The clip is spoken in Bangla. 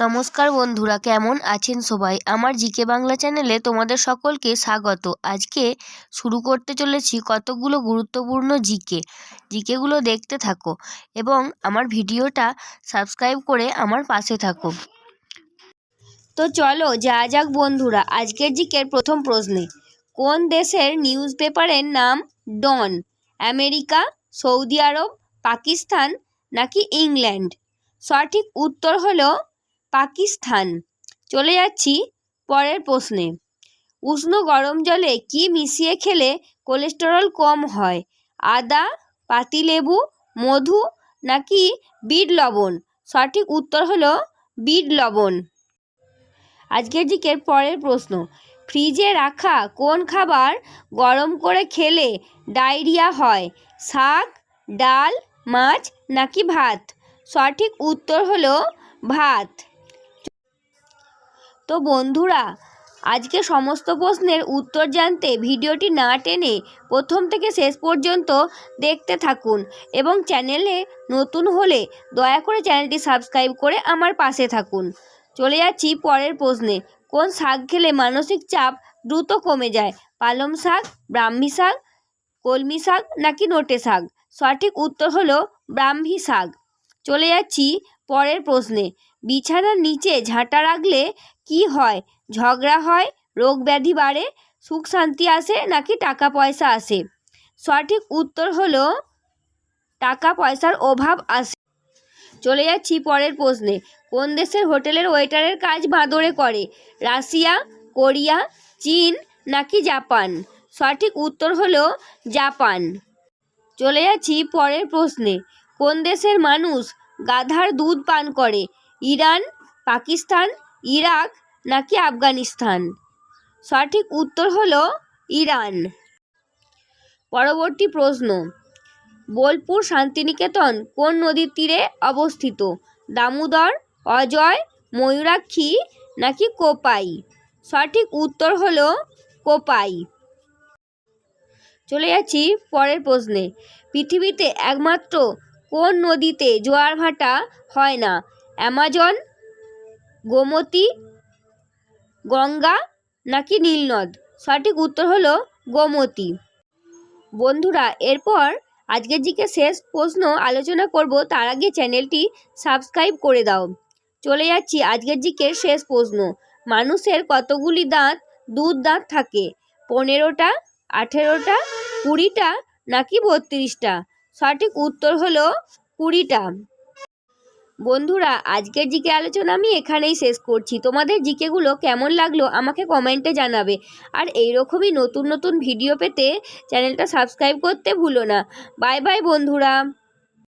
নমস্কার বন্ধুরা, কেমন আছেন সবাই? আমার জিকে বাংলা চ্যানেলে তোমাদের সকলকে স্বাগত। আজকে শুরু করতে চলেছি কতগুলো গুরুত্বপূর্ণ জিকে জিকেগুলো দেখতে থাকো এবং আমার ভিডিওটা সাবস্ক্রাইব করে আমার পাশে থাকো। তো চলো যা যাক বন্ধুরা, আজকের জিকের প্রথম প্রশ্নে। কোন দেশের নিউজ পেপারের নাম ডন? আমেরিকা, সৌদি আরব, পাকিস্তান নাকি ইংল্যান্ড? সঠিক উত্তর হলো পাকিস্তান। চলে যাচ্ছি পরের প্রশ্নে। উষ্ণ গরম জলে কি মিশিয়ে খেলে কোলেস্টেরল কম হয়? আদা, পাতিলেবু, মধু নাকি বিট লবণ? সঠিক উত্তর হলো বিট লবণ। আজকের দিকের পরের প্রশ্ন। ফ্রিজে রাখা কোন খাবার গরম করে খেলে ডায়রিয়া হয়? শাক, ডাল, মাছ নাকি ভাত? সঠিক উত্তর হলো ভাত। তো বন্ধুরা, আজকে সমস্ত প্রশ্নের উত্তর জানতে ভিডিওটি না টেনে প্রথম থেকে শেষ পর্যন্ত দেখতে থাকুন এবং চ্যানেলে নতুন হলে দয়া করে চ্যানেলটি সাবস্ক্রাইব করে আমার পাশে থাকুন। চলে যাচ্ছি পরের প্রশ্নে। কোন শাক খেলে মানসিক চাপ দ্রুত কমে যায়? পালং শাক, ব্রাহ্মী শাক, কলমি শাক নাকি নোটে শাক? সঠিক উত্তর হলো ব্রাহ্মী শাক। চলে যাচ্ছি পরের প্রশ্নে, বিছানার নিচে ঝাঁটা রাখলে কি হয়? ঝগড়া হয়? রোগ ব্যাধি বাড়ে? সুখ শান্তি আসে নাকি টাকা পয়সা আসে? সঠিক উত্তর হলো, টাকা পয়সার অভাব আসে। চলে যাচ্ছি পরের প্রশ্নে, কোন দেশের হোটেলের ওয়েটারের কাজ বাঁদরে করে? রাশিয়া, কোরিয়া, চীন নাকি জাপান? সঠিক উত্তর হলো, জাপান। চলে যাচ্ছি পরের প্রশ্নে, কোন দেশের মানুষ গাধার দুধ পান করে। ইরান, পাকিস্তান, ইরাক নাকি আফগানিস্তান? সঠিক উত্তর হল ইরান। পরবর্তী প্রশ্ন। বোলপুর শান্তিনিকেতন কোন নদীর তীরে অবস্থিত? দামোদর, অজয়, ময়ূরাক্ষী নাকি কোপাই? সঠিক উত্তর হল কোপাই। চলে যাচ্ছি পরের প্রশ্নে। পৃথিবীতে একমাত্র কোন নদীতে জোয়ার ভাটা হয় না? অ্যামাজন, গোমতী, গঙ্গা নাকি নীলনদ? সঠিক উত্তর হলো গোমতী। বন্ধুরা, এরপর আজকের দিকে শেষ প্রশ্ন আলোচনা করব, তার আগে চ্যানেলটি সাবস্ক্রাইব করে দাও। চলে যাচ্ছি আজকের দিকে শেষ প্রশ্ন। মানুষের কতগুলি দাঁত দুধ দাঁত থাকে? পনেরোটা, আঠেরোটা, কুড়িটা নাকি বত্রিশটা? সঠিক উত্তর হলো কুড়িটা। বন্ধুরা, আজকের জিকে আলোচনা আমি এখানেই শেষ করছি। তোমাদের জিকেগুলো কেমন লাগল আমাকে কমেন্টে জানাবে। আর এইরকমই নতুন নতুন ভিডিও পেতে চ্যানেলটা সাবস্ক্রাইব করতে ভুলো না। বাই বাই বন্ধুরা।